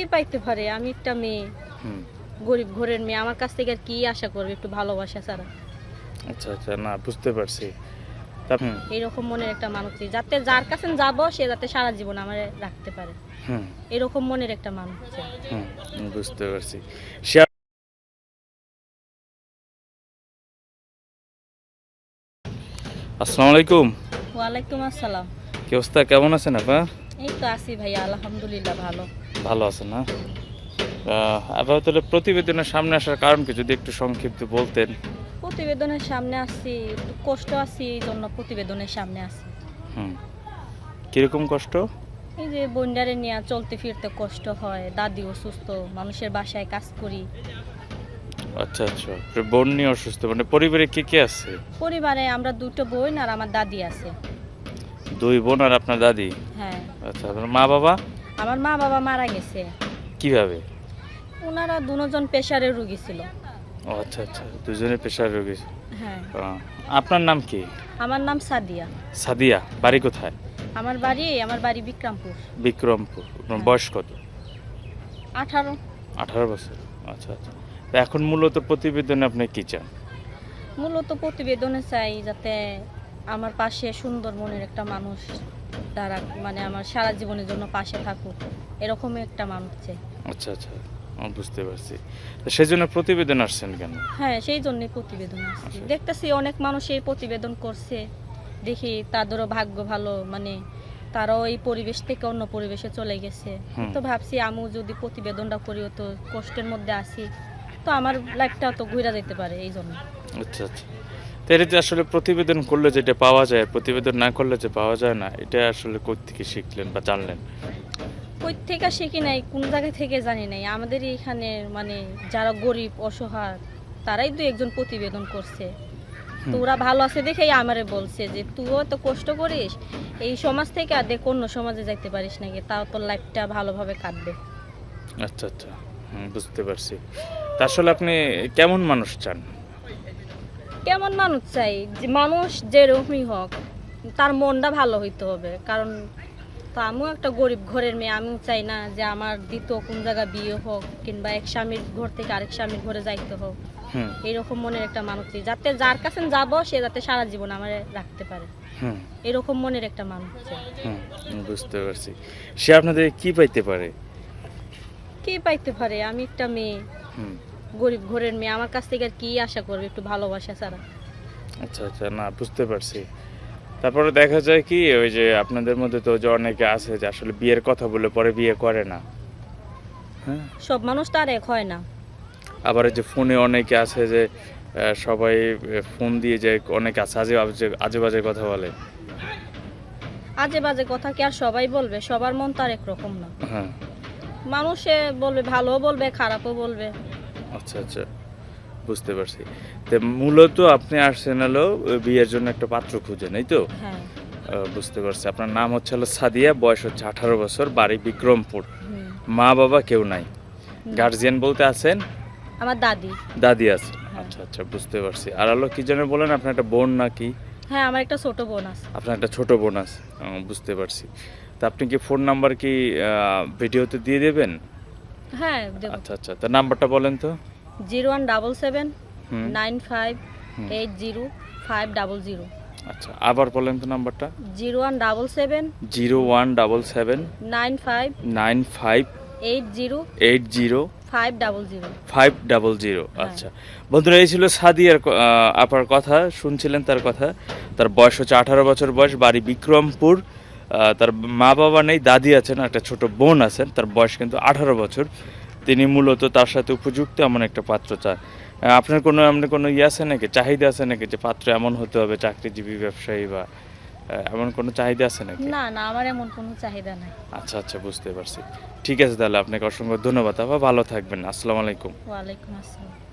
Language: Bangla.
কি পাইতে পারে আমি একটা মেয়ে গরিব ঘরের মেয়ে আমার কাছ থেকে আর কি আশা করবে একটু ভালোবাসা ছাড়া? আচ্ছা আচ্ছা না বুঝতে পারছি। এরকম মনের একটা মানুষ যাতে যার কাছে যাব সে যাতে সারা জীবন আমার রাখতে পারে। এরকম মনের একটা মানুষ বুঝতে পারছি। আসসালামু আলাইকুম। ওয়ালাইকুম আসসালাম। কি অবস্থা? কেমন আছেন আপা? এই তো আছি ভাইয়া আলহামদুলিল্লাহ ভালো। ভালো আছেন না? আপা তাহলে প্রতিবেদনের সামনে আসার কারণ কি যদি একটু সংক্ষিপ্ত বলতেন। প্রতিবেদনের সামনে আসছি একটু কষ্ট আছি এই জন্য প্রতিবেদনের সামনে আসি হুম। কীরকম কষ্ট? এই যে বন্ডারে নিয়ে চলতে ফিরতে কষ্ট হয় দাদি অসুস্থ মানুষের বাসায় কাজ করি। আচ্ছা আচ্ছা। বোন নিয়ে অসুস্থ মানে পরিবারে কে কে আছে? পরিবারে আমরা দুটো বোন আর আমার দাদি আছে। দুই বোন আর আপনার দাদি? হ্যাঁ। আচ্ছা আপনার মা বাবা? আমার মা বাবা মারা গেছে। কীভাবে? ওনারা দুজন পেশারের রুগী ছিল। ও আচ্ছা আচ্ছা দুজনে পেশার রোগী। হ্যাঁ। আহ, আপনার নাম কি? আমার নাম সাদিয়া। সাদিয়া বাড়ি কোথায়? আমার বাড়ি আমার বাড়ি বিক্রমপুর। বিক্রমপুর আপনার হ্যাঁ। বয়স কত? আঠারো। আঠারো বছর আচ্ছা আচ্ছা। তা এখন মূলত প্রতিবেদনে আপনি কি চান? মূলত প্রতিবেদনে চাই যাতে আমার পাশে সুন্দর মনের একটা মানুষ তারা মানে আমার সারা জীবনের জন্য পাশে থাকুক এরকম একটা মানুষ চাই। আচ্ছা আচ্ছা আমি বুঝতে পারছি। সেই জন্য প্রতিবেদন আসছেন কেন? হ্যাঁ সেই জন্যই প্রতিবেদন আসছে। আচ্ছা। দেখতেছি অনেক মানুষ এই প্রতিবেদন করছে দেখি তাদেরও ভাগ্য ভালো মানে তারাও এই পরিবেশ থেকে অন্য পরিবেশে চলে গেছে। তো ভাবছি আমিও যদি প্রতিবেদনটা করি তো কষ্টের মধ্যে আসি তো আমার লাইফটা তো ঘুরে যেতে পারে এই জন্য আচ্ছা আচ্ছা। এটা আসলে প্রতিবেদন করলে যেটা পাওয়া যায় প্রতিবেদন না করলে যে পাওয়া যায় না এটা আসলে কোথেকে শিখলেন বা জানলেন? কই থেকে শিখি নাই কোন জায়গা থেকে জানি নাই। আমাদের এইখানে মানে যারা গরিব অসহায় তারাই দু একজন প্রতিবেদন করছে। তো ওরা ভালো আছে দেখেই আমারে বলছে যে তুইও তো কষ্ট করিস এই সমাজ থেকে আর দেখ অন্য সমাজে যাইতে পারিস নাকি তাও তোর লাইফটা ভালোভাবে কাটবে। আচ্ছা আচ্ছা। বুঝতে পারছি। তা আসলে আপনি কেমন মানুষ চান? কেমন মানুষ চাই? যে মানুষ যেরকমই হোক তার মনটা ভালো হইতে হবে। কারণ তো আমিও একটা গরিব ঘরের মেয়ে আমিও চাই না যে আমার দ্বিতীয় কোন জায়গা বিয়ে হোক কিংবা এক স্বামীর ঘর থেকে আরেক স্বামীর ঘরে যাইতে হোক। হুম। এরকম মনের একটা মানুষ চাই যাতে যার কাছে যাব সে যাতে সারা জীবন আমার রাখতে পারে। এরকম মনের একটা মানুষ চাই। বুঝতে পারছি। সে আপনাদের কি পাইতে পারে? কি পাইতে পারে? আমি একটা মেয়ে। হুম। গরিব ঘরের মেয়ে আমার কাছ থেকে আর কি আশা করবে? একটু ভালোবাসা ছাড়া। আচ্ছা আচ্ছা না বুঝতে পারছি। তারপরে দেখা যায় কি ওই যে আপনাদের মধ্যে তো যে অনেকে আছে যে আসলে বিয়ের কথা বলে পরে বিয়ে করে না। হ্যাঁ? সব মানুষ তো আর এক হয় না। আবার এই যে ফোনে অনেকে আছে যে আহ, সবাই ফোন দিয়ে যে অনেক আছে আজে আজে আজে বাজে কথা বলে। আজে বাজে কথা কি আর সবাই বলবে? সবার মন তো আর একরকম না। হ্যাঁ। মানুষে বলবে ভালোও বলবে খারাপও বলবে। আচ্ছা আচ্ছা বুঝতে পারছি। তো মূলত আপনি আসছেন হলো বিয়ের জন্য একটা পাত্র খুঁজেন এই তো? হ্যাঁ। বুঝতে পারছি। আপনার নাম হচ্ছে হলো সাদিয়া বয়স হচ্ছে আঠারো বছর বাড়ি বিক্রমপুর। মা বাবা কেউ নাই? গার্জিয়ান বলতে আছেন? আমার দাদি। দাদি আছে হ্যাঁ। আচ্ছা আচ্ছা বুঝতে পারছি। আর হলো কি যেন বলেন আপনার একটা বোন নাকি? হ্যাঁ আমার একটা ছোট বোন আছে। আপনার একটা ছোট বোন আছে। বুঝতে পারছি। তা আপনি কি ফোন নাম্বার কি ভিডিওতে দিয়ে দেবেন? হ্যাঁ দেবো। আচ্ছা আচ্ছা। তা নাম্বারটা বলেন তো। Zero one double seven nine five eight zero five double zero. আচ্ছা আবার বলেন তো নাম্বারটা। Zero one double seven zero one double seven nine five nine five eight zero eight zero five double zero. Five double zero. হ্যাঁ। আচ্ছা। বন্ধুরা এই ছিল সাদিয়ার আপার কথা শুনছিলেন তার কথা। তার বয়স হচ্ছে আঠারো বছর বয়স বাড়ি বিক্রমপুর। তার মা বাবা নেই দাদি আছেন একটা ছোট বোন আছেন। তার বয়স কিন্তু আঠারো বছর। তিনি মূলত তার সাথে উপযুক্ত এমন একটা পাত্র আহ, আপনার কোনো এমন কোনো ইয়ে আছে নাকি? চাহিদা আছে নাকি যে পাত্র এমন হতে হবে চাকরিজীবী ব্যবসায়ী বা এমন কোনো চাহিদা আছে নাকি? না না আমার এমন কোনো চাহিদা নাই। আচ্ছা আচ্ছা বুঝতে পারছি। ঠিক আছে তাহলে আপনাকে অসংখ্য ধন্যবাদ। আবার ভালো থাকবেন। আসসালামু আলাইকুম। ওয়ালাইকুম আসসালাম।